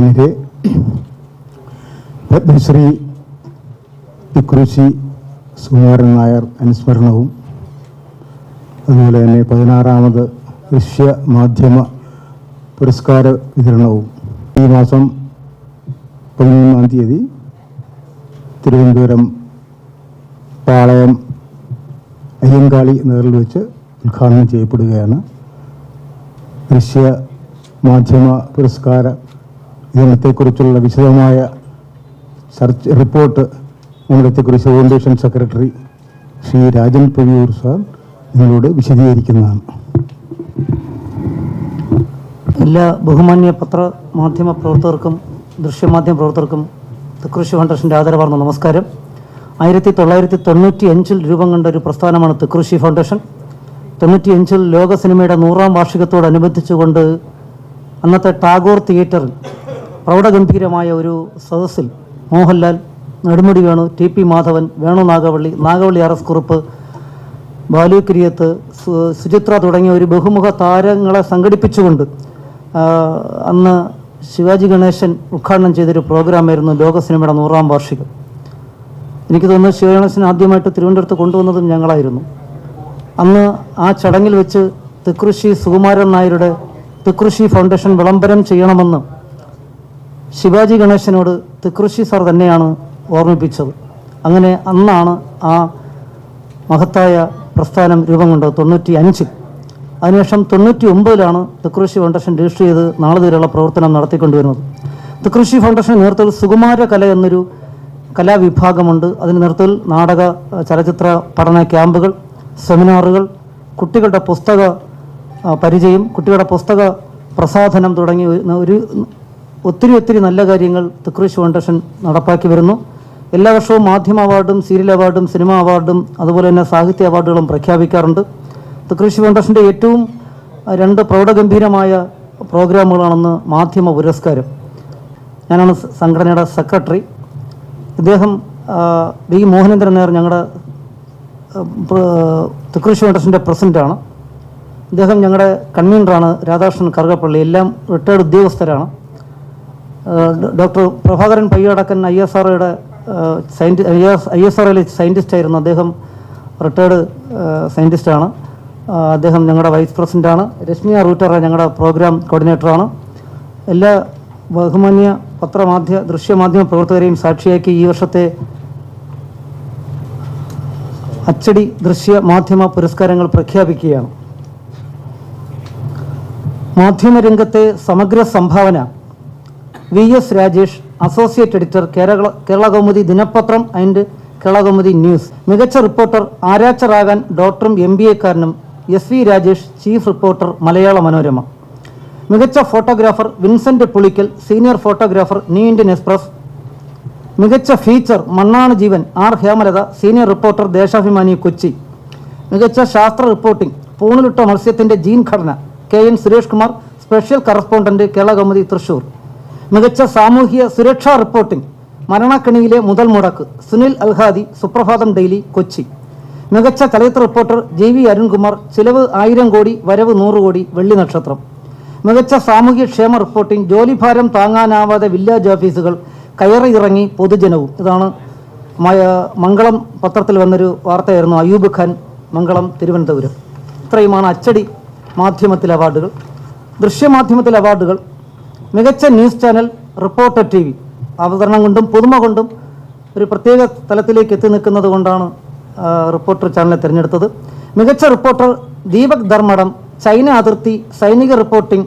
മാന്യരെ പത്മശ്രീ തിക്കുറിശി സുകുമാരൻ നായർ അനുസ്മരണവും അതുപോലെ തന്നെ പതിനാറാമത് ദൃശ്യ മാധ്യമ പുരസ്കാര വിതരണവും ഈ മാസം പതിമൂന്നാം തീയതി തിരുവനന്തപുരം പാളയം അയ്യങ്കാളി നേറിൽ വെച്ച് ഉദ്ഘാടനം ചെയ്യപ്പെടുകയാണ്. ദൃശ്യ മാധ്യമ പുരസ്കാര വിതരണത്തെക്കുറിച്ചുള്ള വിശദമായ സർച്ച് റിപ്പോർട്ട് നമ്മുടെ തെക്കുറിച്ച് foundation secretary Shri Rajan Pozhiyoor sir നിങ്ങളോട് വിശദീകരിക്കുന്നതാണ്. എല്ലാ ബഹുമാന്യ പത്ര മാധ്യമ പ്രവർത്തകർക്കും ദൃശ്യമാധ്യമ പ്രവർത്തകർക്കും തെക്കുറിശി ഫൗണ്ടേഷന്റെ ആദരവാർന്ന നമസ്കാരം. ആയിരത്തി തൊള്ളായിരത്തി തൊണ്ണൂറ്റി അഞ്ചിൽ രൂപം കണ്ട ഒരു പ്രസ്ഥാനമാണ് തെക്കുറിശി ഫൗണ്ടേഷൻ. തൊണ്ണൂറ്റി അഞ്ചിൽ ലോക സിനിമയുടെ നൂറാം വാർഷികത്തോടനുബന്ധിച്ചുകൊണ്ട് അന്നത്തെ ടാഗോർ തിയേറ്ററിൽ പ്രൗഢഗംഭീരമായ ഒരു സദസ്സിൽ Mohanlal Nedumudi Venu T P Madhavan Venu Nagavalli Nagavalli R S Kurup Balu Suchitra തുടങ്ങിയ ഒരു ബഹുമുഖ താരങ്ങളെ സംഘടിപ്പിച്ചുകൊണ്ട് അന്ന് ശിവാജി ഗണേശൻ ഉദ്ഘാടനം ചെയ്തൊരു പ്രോഗ്രാമായിരുന്നു ലോക സിനിമയുടെ നൂറാം വാർഷികം. എനിക്ക് തോന്നുന്നു ശിവാജി ഗണേശൻ ആദ്യമായിട്ട് തിരുവനന്തപുരത്ത് കൊണ്ടുവന്നതും ഞങ്ങളായിരുന്നു. അന്ന് ആ ചടങ്ങിൽ വെച്ച് തിക്കൃഷി സുകുമാരൻ നായരുടെ തിക്കൃഷി ഫൗണ്ടേഷൻ വിളംബരം ചെയ്യണമെന്ന് ശിവാജി ഗണേശനോട് തിക്കൃഷി സാർ തന്നെയാണ് ഓർമ്മിപ്പിച്ചത്. അങ്ങനെ അന്നാണ് ആ മഹത്തായ പ്രസ്ഥാനം രൂപം കൊണ്ടത് തൊണ്ണൂറ്റി അഞ്ചിൽ അതിനുശേഷം തൊണ്ണൂറ്റി ഒമ്പതിലാണ് തിക്കൃഷി ഫൗണ്ടേഷൻ രജിസ്റ്റർ ചെയ്ത് നാളെ തീരെയുള്ള പ്രവർത്തനം നടത്തിക്കൊണ്ടുവരുന്നത്. തിക്കൃഷി ഫൗണ്ടേഷൻ നേതൃത്വത്തിൽ സുകുമാര കല എന്നൊരു കലാവിഭാഗമുണ്ട്. അതിന് നേതൃത്വത്തിൽ നാടക ചലച്ചിത്ര പഠന ക്യാമ്പുകൾ സെമിനാറുകൾ കുട്ടികളുടെ പുസ്തക പരിചയം കുട്ടികളുടെ പുസ്തക പ്രസാധനം തുടങ്ങിയ ഒരു ഒത്തിരി ഒത്തിരി നല്ല കാര്യങ്ങൾ തിക്കൃഷി ഫൗണ്ടേഷൻ നടപ്പാക്കി വരുന്നു. എല്ലാ വർഷവും മാധ്യമ അവാർഡും സീരിയൽ അവാർഡും സിനിമ അവാർഡും അതുപോലെ തന്നെ സാഹിത്യ അവാർഡുകളും പ്രഖ്യാപിക്കാറുണ്ട്. തിക്കൃഷി ഫൗണ്ടേഷന്റെ ഏറ്റവും രണ്ട് പ്രൗഢഗംഭീരമായ പ്രോഗ്രാമുകളാണെന്ന് മാധ്യമ പുരസ്കാരം. ഞാനാണ് സംഘടനയുടെ സെക്രട്ടറി. ഇദ്ദേഹം വി മോഹനേന്ദ്രൻ നായർ ഞങ്ങളുടെ തിക്കൃഷി ഫൗണ്ടേഷന്റെ പ്രസിഡന്റാണ് ഇദ്ദേഹം ഞങ്ങളുടെ കൺവീനറാണ് രാധാകൃഷ്ണൻ കറുകപ്പള്ളി. എല്ലാം റിട്ടയർഡ് ഉദ്യോഗസ്ഥരാണ്. Doctor Prabhakaran Payyadakkan I S ആർഒയുടെ I S ആർഒയിലെ സയന്റിസ്റ്റ് ആയിരുന്നു. അദ്ദേഹം റിട്ടയർഡ് സയന്റിസ്റ്റാണ് അദ്ദേഹം ഞങ്ങളുടെ വൈസ് പ്രസിഡന്റാണ് രശ്മിയ റൂട്ടർ ഞങ്ങളുടെ പ്രോഗ്രാം കോർഡിനേറ്ററാണ്. എല്ലാ ബഹുമാന്യ പത്രമാധ്യ ദൃശ്യമാധ്യമ പ്രവർത്തകരെയും സാക്ഷിയാക്കി ഈ വർഷത്തെ അച്ചടി ദൃശ്യ മാധ്യമ പുരസ്കാരങ്ങൾ പ്രഖ്യാപിക്കുകയാണ്. മാധ്യമരംഗത്തെ സമഗ്ര സംഭാവന V S Rajesh associate editor Kerala Keralakaumudi ദിനപത്രം ആൻഡ് കേരളകൗമുദി ന്യൂസ്. മികച്ച റിപ്പോർട്ടർ ആരാച്ചറാകാൻ ഡോക്ടറും M B എക്കാരനും S V Rajesh chief reporter Malayala Manorama. മികച്ച photographer Vincent Pulikkal senior photographer New Indian Express. മികച്ച ഫീച്ചർ മണ്ണാണ് ജീവൻ R Hemalatha senior reporter Deshabhimani Kochi. മികച്ച ശാസ്ത്ര reporting പൂണിലിട്ട മത്സ്യത്തിന്റെ ജീൻ ഘടന. K N Suresh Kumar special correspondent Keralakaumudi Thrissur. മികച്ച സാമൂഹിക സുരക്ഷാ റിപ്പോർട്ടിംഗ് മരണക്കണിയിലെ മുതൽ മുടക്ക് സുനിൽ അൽഹാദി സുപ്രഭാതം ഡെയിലി കൊച്ചി. മികച്ച ചലച്ചിത്ര റിപ്പോർട്ടർ ജെ വി അരുൺകുമാർ ചിലവ് ആയിരം കോടി വരവ് നൂറ് കോടി വെള്ളി നക്ഷത്രം. മികച്ച സാമൂഹ്യ ക്ഷേമ റിപ്പോർട്ടിംഗ് ജോലിഭാരം താങ്ങാനാവാതെ വില്ലേജ് ഓഫീസുകൾ കയറി ഇറങ്ങി പൊതുജനവും. ഇതാണ് മംഗളം പത്രത്തിൽ വന്നൊരു വാർത്തയായിരുന്നു അയൂബ് ഖാൻ മംഗളം തിരുവനന്തപുരം. ഇത്രയുമാണ് അച്ചടി മാധ്യമത്തിലെ അവാർഡുകൾ. ദൃശ്യമാധ്യമത്തിലെ അവാർഡുകൾ മികച്ച news channel Reporter T V. അവതരണം കൊണ്ടും പുതുമ കൊണ്ടും ഒരു പ്രത്യേക തലത്തിലേക്ക് എത്തി നിൽക്കുന്നത് കൊണ്ടാണ് റിപ്പോർട്ടർ ചാനലിനെ തിരഞ്ഞെടുത്തത്. മികച്ച റിപ്പോർട്ടർ ദീപക് ധർമ്മടം ചൈന അതിർത്തി സൈനിക റിപ്പോർട്ടിംഗ്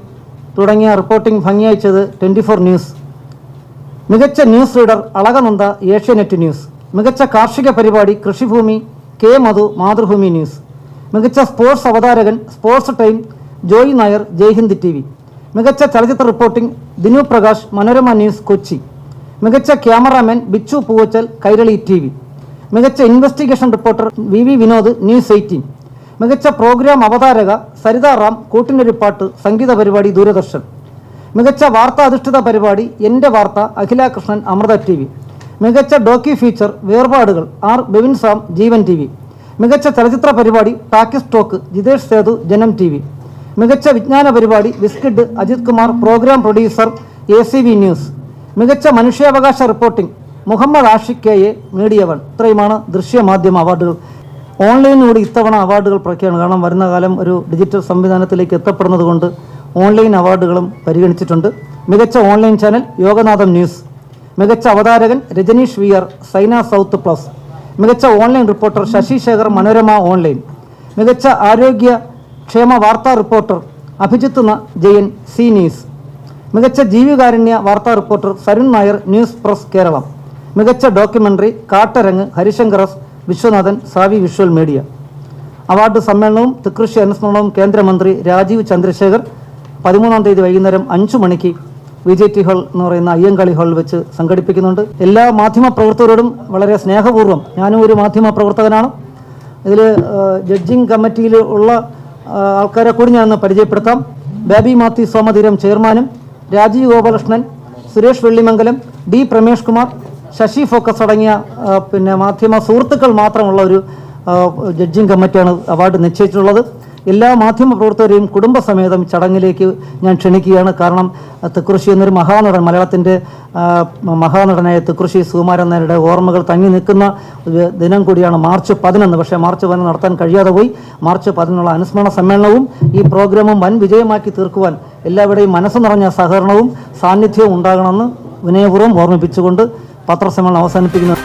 തുടങ്ങിയ റിപ്പോർട്ടിംഗ് ഭംഗിയായിച്ചത് ട്വന്റി ഫോർ ന്യൂസ്. മികച്ച news reader Alakananda Asianet news. മികച്ച കാർഷിക പരിപാടി കൃഷിഭൂമി കെ മധു മാതൃഭൂമി ന്യൂസ്. മികച്ച സ്പോർട്സ് അവതാരകൻ sports time Joy Nair Jaihind T V. മികച്ച ചലച്ചിത്ര റിപ്പോർട്ടിംഗ് ദിനു പ്രകാശ് മനോരമ ന്യൂസ് കൊച്ചി. മികച്ച cameraman Bichu Poovachal Kairali T V. മികച്ച investigation reporter V V Vinod news eighteen. മികച്ച പ്രോഗ്രാം അവതാരക സരിത റാം കൂട്ടിനൊരുപ്പാട്ട് സംഗീത പരിപാടി ദൂരദർശൻ. മികച്ച വാർത്താ അധിഷ്ഠിത പരിപാടി എന്റെ വാർത്ത അഖില കൃഷ്ണൻ അമൃത ടി വി. മികച്ച docu feature വേർപാടുകൾ R Bevin Sam Jeevan T V. മികച്ച ചലച്ചിത്ര പരിപാടി ടോക്ക് ജിതേഷ് സേതു ജനം ടി വി. മികച്ച വിജ്ഞാന പരിപാടി ബിസ്കിഡ് Ajith Kumar programme producer A C V news മികച്ച മനുഷ്യാവകാശ reporting Muhammad Ashiq K A media one. ഇത്രയുമാണ് ദൃശ്യമാധ്യമ അവാർഡുകൾ. ഓൺലൈനിലൂടെ ഇത്തവണ അവാർഡുകൾ പ്രഖ്യാപനം. കാരണം വരുന്ന കാലം ഒരു ഡിജിറ്റൽ സംവിധാനത്തിലേക്ക് എത്തപ്പെടുന്നത് കൊണ്ട് ഓൺലൈൻ അവാർഡുകളും പരിഗണിച്ചിട്ടുണ്ട്. മികച്ച ഓൺലൈൻ ചാനൽ യോഗനാഥം ന്യൂസ്. മികച്ച അവതാരകൻ Rajaneesh V R Saina south plus. മികച്ച online reporter Sasi Sekhar Manorama online. മികച്ച ആരോഗ്യ ക്ഷേമ വാർത്താ reporter Abhijith Jayan C news. മികച്ച ജീവികാരുണ്യ വാർത്താ reporter Sarun Nair news press Keralam. മികച്ച documentary കാട്ടരങ്ങ് Harishankar S Viswanathan Savi visual media. Award സമ്മേളനവും തൃക്കൃഷി അനുസ്മരണവും കേന്ദ്രമന്ത്രി രാജീവ് ചന്ദ്രശേഖർ പതിമൂന്നാം തീയതി വൈകുന്നേരം അഞ്ചു മണിക്ക് വി ജെ ടി ഹാൾ എന്ന് പറയുന്ന അയ്യങ്കാളി ഹാളിൽ വെച്ച് സംഘടിപ്പിക്കുന്നുണ്ട്. എല്ലാ മാധ്യമ പ്രവർത്തകരോടും വളരെ സ്നേഹപൂർവം ഞാനും ഒരു മാധ്യമ പ്രവർത്തകനാണ്. ഇതിൽ ജഡ്ജിങ് കമ്മിറ്റിയിൽ ഉള്ള ആൾക്കാരെ കൂടി ഞാൻ ഒന്ന് പരിചയപ്പെടുത്താം. ബാബി മാത്യു സോമധീരം ചെയർമാനും രാജീവ് ഗോപാലകൃഷ്ണൻ സുരേഷ് വെള്ളിമംഗലം ഡി പ്രമേഷ് കുമാർ ശശി ഫോക്കസ് അടങ്ങിയ പിന്നെ മാധ്യമ സുഹൃത്തുക്കൾ മാത്രമുള്ള ഒരു ജഡ്ജിങ് കമ്മിറ്റിയാണ് അവാർഡ് നിശ്ചയിച്ചിട്ടുള്ളത്. എല്ലാ മാധ്യമ പ്രവർത്തകരെയും കുടുംബസമേതം ചടങ്ങിലേക്ക് ഞാൻ ക്ഷണിക്കുകയാണ്. കാരണം തെക്കുറിശി എന്നൊരു മഹാനടൻ മലയാളത്തിന്റെ മഹാനടനായ തെക്കുറിശി സുകുമാരൻ നായരുടെ ഓർമ്മകൾ തങ്ങി നിൽക്കുന്ന ദിനം കൂടിയാണ് മാർച്ച് പതിനൊന്ന്. പക്ഷേ മാർച്ച് പതിനൊന്ന് നടത്താൻ കഴിയാതെ പോയി. മാർച്ച് പതിനൊന്നുള്ള അനുസ്മരണ സമ്മേളനവും ഈ പ്രോഗ്രാമും വൻ വിജയമാക്കി തീർക്കുവാൻ എല്ലാവരുടെയും മനസ്സ് നിറഞ്ഞ സഹകരണവും സാന്നിധ്യവും ഉണ്ടാകണമെന്ന് വിനയപൂർവം ഓർമ്മിപ്പിച്ചുകൊണ്ട് പത്രസമ്മേളനം അവസാനിപ്പിക്കുന്നു.